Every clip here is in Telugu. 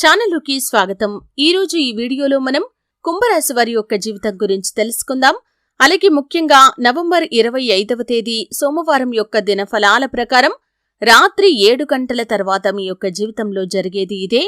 ఛానల్లోకి స్వాగతం. ఈ రోజు ఈ వీడియోలో మనం కుంభరాశి వారి యొక్క జీవితం గురించి తెలుసుకుందాం. అలాగే ముఖ్యంగా నవంబర్ ఇరవై ఐదవ తేదీ సోమవారం యొక్క దినఫలాల ప్రకారం రాత్రి ఏడు గంటల తర్వాత మీ యొక్క జీవితంలో జరిగేది ఇదే.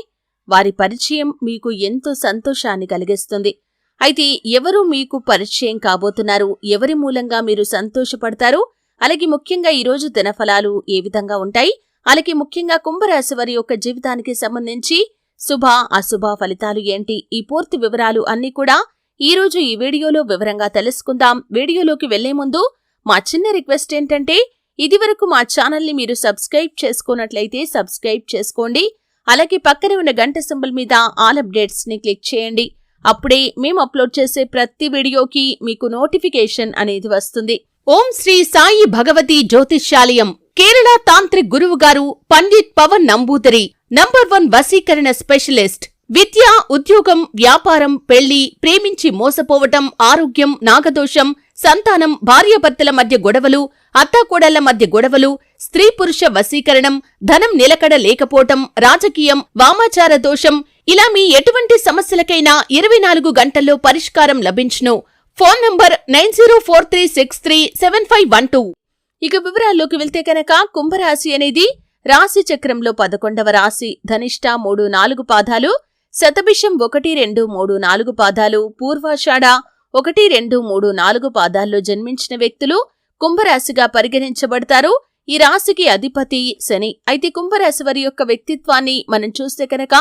వారి పరిచయం మీకు ఎంతో సంతోషాన్ని కలిగిస్తుంది. అయితే ఎవరు మీకు పరిచయం కాబోతున్నారు? ఎవరి మూలంగా మీరు సంతోషపడతారు? అలాగే ముఖ్యంగా ఈరోజు దినఫలాలు ఏ విధంగా ఉంటాయి? అలాగే ముఖ్యంగా కుంభరాశి వారి యొక్క జీవితానికి సంబంధించి శుభ అశుభ ఫలితాలు ఏంటి? ఈ పూర్తి వివరాలు అన్నీ కూడా ఈ రోజు ఈ వీడియోలో వివరంగా తెలుసుకుందాం. వీడియోలోకి వెళ్ళే ముందు మా చిన్న రిక్వెస్ట్ ఏంటంటే ఇదివరకు మా ఛానల్ని మీరు సబ్స్క్రైబ్ చేసుకున్నట్లయితే సబ్స్క్రైబ్ చేసుకోండి. అలాగే పక్కనే ఉన్న గంట సింబల్ మీద ఆల్ అప్డేట్స్ని క్లిక్ చేయండి. అప్పుడే మేము అప్లోడ్ చేసే ప్రతి వీడియోకి మీకు నోటిఫికేషన్ అనేది వస్తుంది. ఓం శ్రీ సాయి భగవతి జ్యోతిష్యాలయం కేరళ తాంత్రిక్ గురువు గారు పండిత్ పవన్ నంబూదరి నంబర్ వన్ వసీకరణ స్పెషలిస్ట్ విద్య ఉద్యోగం వ్యాపారం పెళ్ళి ప్రేమించి మోసపోవటం ఆరోగ్యం నాగదోషం సంతానం భార్యాభర్తల మధ్య గొడవలు అత్తాకోడళ్ళ మధ్య గొడవలు స్త్రీ పురుష వశీకరణం ధనం నిలకడ లేకపోవటం రాజకీయం వామాచార దోషం ఇలా మీ ఎటువంటి సమస్యలకైనా ఇరవై నాలుగు గంటల్లో పరిష్కారం లభించును. Phone number nine zero four three six three seven five one two. ఇక వివరాల్లోకి వెళ్తే కనుక కుంభరాశి అనేది రాశి చక్రంలో పదకొండవ రాశి ధనిష్ట మూడు నాలుగు పాదాలు శతభిషం ఒకటి రెండు మూడు నాలుగు పాదాలు పూర్వాషాఢ ఒకటి రెండు మూడు నాలుగు పాదాల్లో జన్మించిన వ్యక్తులు కుంభరాశిగా పరిగణించబడతారు. ఈ రాశికి అధిపతి శని. అయితే కుంభరాశి వారి యొక్క వ్యక్తిత్వాన్ని మనం చూస్తే కనుక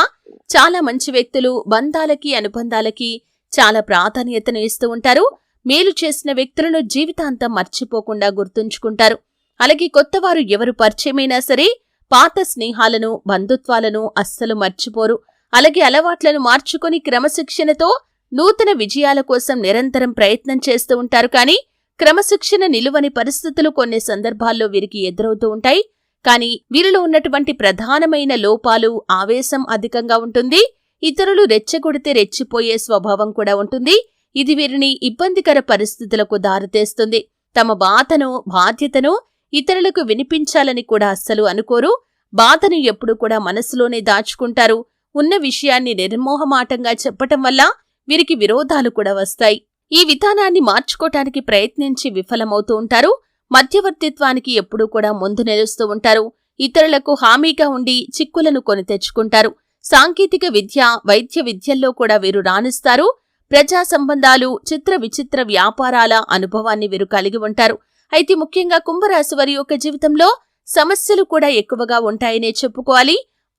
చాలా మంచి వ్యక్తులు బంధాలకి అనుబంధాలకి చాలా ప్రాధాన్యతను ఇస్తూ ఉంటారు. మేలు చేసిన వ్యక్తులను జీవితాంతం మర్చిపోకుండా గుర్తుంచుకుంటారు. అలాగే కొత్తవారు ఎవరు పరిచయమైనా సరే పాత స్నేహాలను బంధుత్వాలను అస్సలు మర్చిపోరు. అలాగే అలవాట్లను మార్చుకొని క్రమశిక్షణతో నూతన విజయాల కోసం నిరంతరం ప్రయత్నం చేస్తూ ఉంటారు. కానీ క్రమశిక్షణ నిలువని పరిస్థితులు కొన్ని సందర్భాల్లో వీరికి ఎదురవుతూ ఉంటాయి. కానీ వీరిలో ఉన్నటువంటి ప్రధానమైన లోపాలు ఆవేశం అధికంగా ఉంటుంది. ఇతరులు రెచ్చగొడితే రెచ్చిపోయే స్వభావం కూడా ఉంటుంది. ఇది వీరిని ఇబ్బందికర పరిస్థితులకు దారితీస్తుంది. తమ బాధను బాధ్యతను ఇతరులకు వినిపించాలని కూడా అస్సలు అనుకోరు. బాధను ఎప్పుడు కూడా మనసులోనే దాచుకుంటారు. ఉన్న విషయాన్ని నిర్మోహమాటంగా చెప్పటం వల్ల వీరికి విరోధాలు కూడా వస్తాయి. ఈ విధానాన్ని మార్చుకోటానికి ప్రయత్నించి విఫలమవుతూ ఉంటారు. మధ్యవర్తిత్వానికి ఎప్పుడూ కూడా ముందు నిలుస్తూ ఉంటారు. ఇతరులకు హామీగా ఉండి చిక్కులను కొని తెచ్చుకుంటారు. సాంకేతిక విద్య వైద్య విద్యల్లో కూడా వీరు రాణిస్తారు. ప్రజా సంబంధాలు చిత్ర విచిత్ర వ్యాపారాల అనుభవాన్ని వీరు కలిగి ఉంటారు. అయితే ముఖ్యంగా కుంభరాశి వారి యొక్క జీవితంలో సమస్యలు కూడా ఎక్కువగా ఉంటాయనే చెప్పుకోవాలి.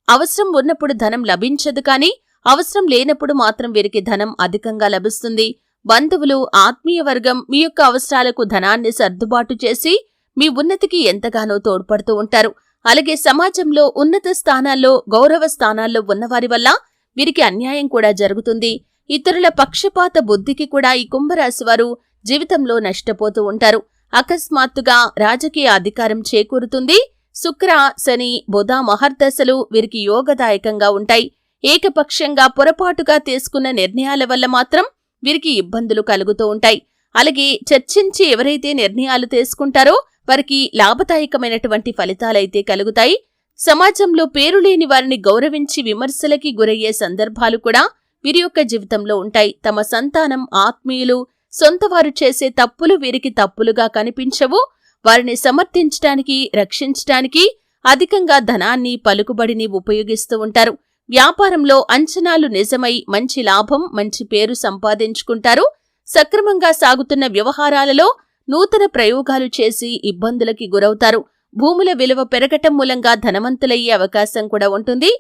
అవసరం ఉన్నప్పుడు ధనం లభించదు కానీ అవసరం లేనప్పుడు మాత్రం వీరికి ధనం అధికంగా లభిస్తుంది. బంధువులు ఆత్మీయ వర్గం మీ యొక్క అవసరాలకు ధనాన్ని సర్దుబాటు చేసి మీ ఉన్నతికి ఎంతగానో తోడ్పడుతూ ఉంటారు. అలాగే సమాజంలో ఉన్నత స్థానాల్లో గౌరవ స్థానాల్లో ఉన్నవారి వల్ల వీరికి అన్యాయం కూడా జరుగుతుంది. ఇతరుల పక్షపాత బుద్ధికి కూడా ఈ కుంభరాశి వారు జీవితంలో నష్టపోతూ ఉంటారు. అకస్మాత్తుగా రాజకీయ అధికారం చేకూరుతుంది. శుక్ర శని బుధ మహర్దశలు వీరికి యోగదాయకంగా ఉంటాయి. ఏకపక్షంగా పొరపాటుగా తీసుకున్న నిర్ణయాల వల్ల మాత్రం వీరికి ఇబ్బందులు కలుగుతూ ఉంటాయి. అలాగే చర్చించి ఎవరైతే నిర్ణయాలు తీసుకుంటారో వారికి లాభదాయకమైనటువంటి ఫలితాలైతే కలుగుతాయి. సమాజంలో పేరు లేని వారిని గౌరవించి విమర్శలకి గురయ్యే సందర్భాలు కూడా వీరి యొక్క జీవితంలో ఉంటాయి. తమ సంతానం ఆత్మీయులు సొంతవారు చేసే తప్పులు వీరికి తప్పులుగా కనిపించవు. వారిని సమర్థించటానికి రక్షించటానికి అధికంగా ధనాన్ని పలుకుబడిని ఉపయోగిస్తూ ఉంటారు. వ్యాపారంలో అంచనాలు నిజమై మంచి లాభం మంచి పేరు సంపాదించుకుంటారు. సక్రమంగా సాగుతున్న వ్యవహారాలలో నూతన ప్రయోగాలు చేసి ఇబ్బందులకి గురవుతారు. భూముల విలువ పెరగటం మూలంగా ధనవంతులయ్యే అవకాశం కూడా ఉంటుంది.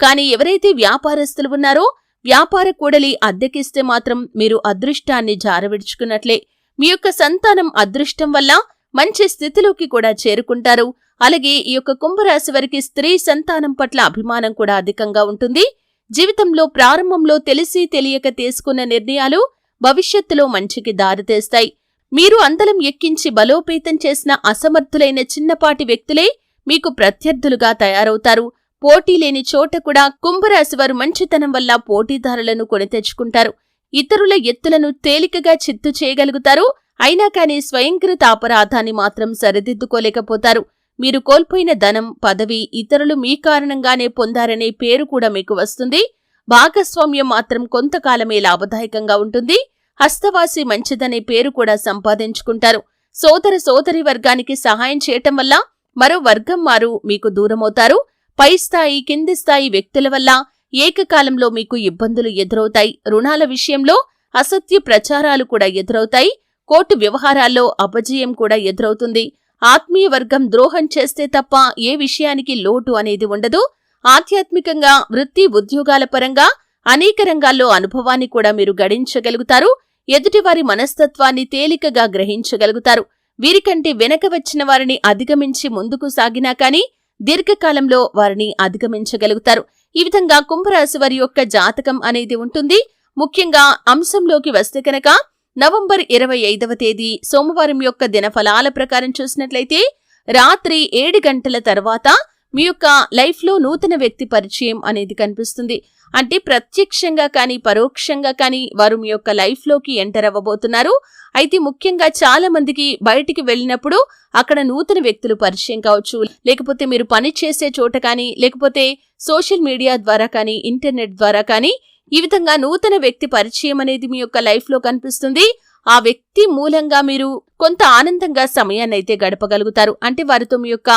కానీ ఎవరైతే వ్యాపారస్తులు ఉన్నారో వ్యాపార కూడలి అద్దెకిస్తే మాత్రం మీరు అదృష్టాన్ని జారవిడుచుకున్నట్లే. మీ యొక్క సంతానం అదృష్టం వల్ల మంచి స్థితిలోకి కూడా చేరుకుంటారు. అలాగే ఈ యొక్క కుంభరాశి వారికి స్త్రీ సంతానం పట్ల అభిమానం కూడా అధికంగా ఉంటుంది. జీవితంలో ప్రారంభంలో తెలిసి తెలియక తీసుకున్న నిర్ణయాలు భవిష్యత్తులో మంచికి దారితీస్తాయి. మీరు అందలం ఎక్కించి బలోపేతం చేసిన అసమర్థులైన చిన్నపాటి వ్యక్తులే మీకు ప్రత్యర్థులుగా తయారవుతారు. పోటీ లేని చోట కూడా కుంభరాశి వారు మంచితనం వల్ల పోటీదారులను కొని తెచ్చుకుంటారు. ఇతరుల ఎత్తులను తేలికగా చిత్తు చేయగలుగుతారు. అయినా కానీ స్వయంకృత అపరాధాన్ని మాత్రం సరిదిద్దుకోలేకపోతారు. మీరు కోల్పోయిన ధనం పదవి ఇతరులు మీ కారణంగానే పొందారనే పేరు కూడా మీకు వస్తుంది. భాగస్వామ్యం మాత్రం కొంతకాలమే లాభదాయకంగా ఉంటుంది. హస్తవాసి మంచిదనే పేరు కూడా సంపాదించుకుంటారు. సోదర సోదరి వర్గానికి సహాయం చేయటం వల్ల మరో వర్గం వారు మీకు దూరమవుతారు. పై స్థాయి కింది స్థాయి వ్యక్తుల వల్ల ఏకకాలంలో మీకు ఇబ్బందులు ఎదురవుతాయి. రుణాల విషయంలో అసత్య ప్రచారాలు కూడా ఎదురవుతాయి. కోర్టు వ్యవహారాల్లో అపజయం కూడా ఎదురవుతుంది. ఆత్మీయ వర్గం ద్రోహం చేస్తే తప్ప ఏ విషయానికి లోటు అనేది ఉండదు. ఆధ్యాత్మికంగా వృత్తి ఉద్యోగాల పరంగా అనేక రంగాల్లో అనుభవాన్ని కూడా మీరు గడించగలుగుతారు. ఎదుటివారి మనస్తత్వాన్ని తేలికగా గ్రహించగలుగుతారు. వీరికంటే వెనక వచ్చిన వారిని అధిగమించి ముందుకు సాగినా కానీ దీర్ఘకాలంలో వారిని అధిగమించగలుగుతారు. ఈ విధంగా కుంభరాశి వారి యొక్క జాతకం అనేది ఉంటుంది. ముఖ్యంగా అంశంలోకి వస్తే కనుక నవంబర్ ఇరవై ఐదవ తేదీ సోమవారం యొక్క దినఫలాల ప్రకారం చూసినట్లయితే రాత్రి ఏడు గంటల తర్వాత మీ యొక్క లైఫ్లో నూతన వ్యక్తి పరిచయం అనేది కనిపిస్తుంది. అంటే ప్రత్యక్షంగా కానీ పరోక్షంగా కానీ వారు మీ యొక్క లైఫ్లోకి ఎంటర్ అవ్వబోతున్నారు. అయితే ముఖ్యంగా చాలా మందికి బయటికి వెళ్ళినప్పుడు అక్కడ నూతన వ్యక్తులు పరిచయం కావచ్చు. లేకపోతే మీరు పని చేసే చోట కానీ లేకపోతే సోషల్ మీడియా ద్వారా కానీ ఇంటర్నెట్ ద్వారా కానీ ఈ విధంగా నూతన వ్యక్తి పరిచయం అనేది మీ యొక్క లైఫ్లో కనిపిస్తుంది. ఆ వ్యక్తి మూలంగా మీరు కొంత ఆనందంగా సమయాన్ని అయితే గడపగలుగుతారు. అంటే వారితో మీ యొక్క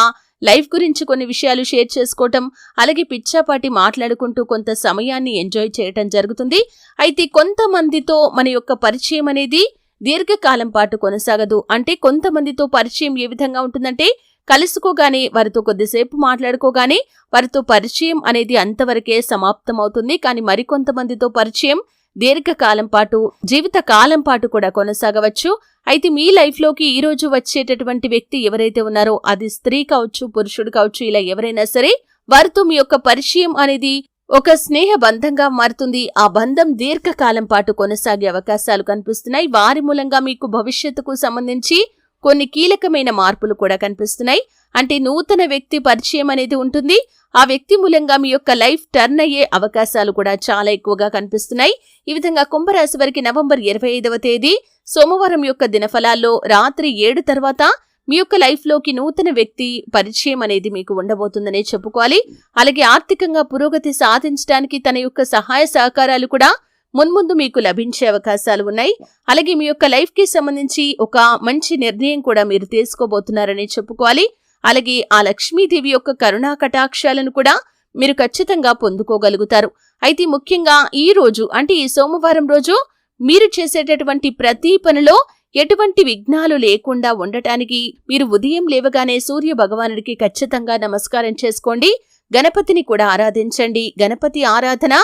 లైఫ్ గురించి కొన్ని విషయాలు షేర్ చేసుకోవటం అలాగే పిచ్చాపాటి మాట్లాడుకుంటూ కొంత సమయాన్ని ఎంజాయ్ చేయటం జరుగుతుంది. అయితే కొంతమందితో మన యొక్క పరిచయం అనేది దీర్ఘకాలం పాటు కొనసాగదు. అంటే కొంతమందితో పరిచయం ఏ విధంగా ఉంటుందంటే కలుసుకోగానే వారితో కొద్దిసేపు మాట్లాడుకోగానే వారితో పరిచయం అనేది అంతవరకే సమాప్తమవుతుంది. కానీ మరికొంతమందితో పరిచయం దీర్ఘకాలం పాటు జీవిత కాలం పాటు కూడా కొనసాగవచ్చు. అయితే మీ లైఫ్లోకి ఈరోజు వచ్చేటటువంటి వ్యక్తి ఎవరైతే ఉన్నారో అది స్త్రీ కావచ్చు పురుషుడు కావచ్చు ఇలా ఎవరైనా సరే వారితో మీ యొక్క పరిచయం అనేది ఒక స్నేహ బంధంగా మారుతుంది. ఆ బంధం దీర్ఘకాలం పాటు కొనసాగే అవకాశాలు కనిపిస్తున్నాయి. వారి మూలంగా మీకు భవిష్యత్తుకు సంబంధించి కొన్ని కీలకమైన మార్పులు కూడా కనిపిస్తున్నాయి. అంటే నూతన వ్యక్తి పరిచయం అనేది ఉంటుంది. ఆ వ్యక్తి మూలంగా మీ యొక్క లైఫ్ టర్న్ అయ్యే అవకాశాలు కూడా చాలా ఎక్కువగా కనిపిస్తున్నాయి. ఈ విధంగా కుంభరాశి వారికి నవంబర్ ఇరవై ఐదవ తేదీ సోమవారం యొక్క దినఫలాల్లో రాత్రి ఏడు తర్వాత మీ యొక్క లైఫ్లోకి నూతన వ్యక్తి పరిచయం అనేది మీకు ఉండబోతుందనే చెప్పుకోవాలి. అలాగే ఆర్థికంగా పురోగతి సాధించడానికి తన యొక్క సహాయ సహకారాలు కూడా మున్ముందు మీకు లభించే అవకాశాలు ఉన్నాయి. అలాగే మీ యొక్క లైఫ్కి సంబంధించి ఒక మంచి నిర్ణయం కూడా మీరు తీసుకోబోతున్నారని చెప్పుకోవాలి. అలాగే ఆ లక్ష్మీదేవి యొక్క కరుణా కటాక్షాలను కూడా మీరు ఖచ్చితంగా పొందుకోగలుగుతారు. అయితే ముఖ్యంగా ఈ రోజు అంటే ఈ సోమవారం రోజు మీరు చేసేటటువంటి ప్రతి పనిలో ఎటువంటి విఘ్నాలు లేకుండా ఉండటానికి మీరు ఉదయం లేవగానే సూర్య భగవానుడికి ఖచ్చితంగా నమస్కారం చేసుకోండి. గణపతిని కూడా ఆరాధించండి. గణపతి ఆరాధన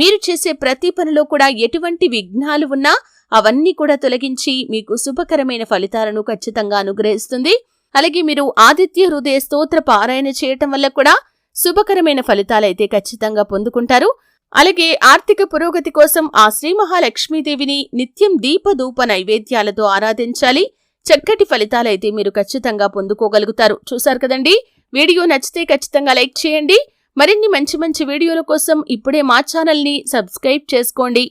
మీరు చేసే ప్రతి పనిలో కూడా ఎటువంటి విఘ్నాలు ఉన్నా అవన్నీ కూడా తొలగించి మీకు శుభకరమైన ఫలితాలను ఖచ్చితంగా అనుగ్రహిస్తుంది. అలాగే మీరు ఆదిత్య హృదయ స్తోత్ర పారాయణ చేయటం వల్ల కూడా శుభకరమైన ఫలితాలైతే ఖచ్చితంగా పొందుకుంటారు. అలాగే ఆర్థిక పురోగతి కోసం ఆ శ్రీ మహాలక్ష్మీదేవిని నిత్యం దీపధూప నైవేద్యాలతో ఆరాధించాలి. చక్కటి ఫలితాలైతే మీరు ఖచ్చితంగా పొందుకోగలుగుతారు. చూశారు కదండి? వీడియో నచ్చితే ఖచ్చితంగా లైక్ చేయండి. మరిన్ని మంచి మంచి వీడియోల కోసం ఇప్పుడే మా ఛానల్ని సబ్స్క్రైబ్ చేసుకోండి.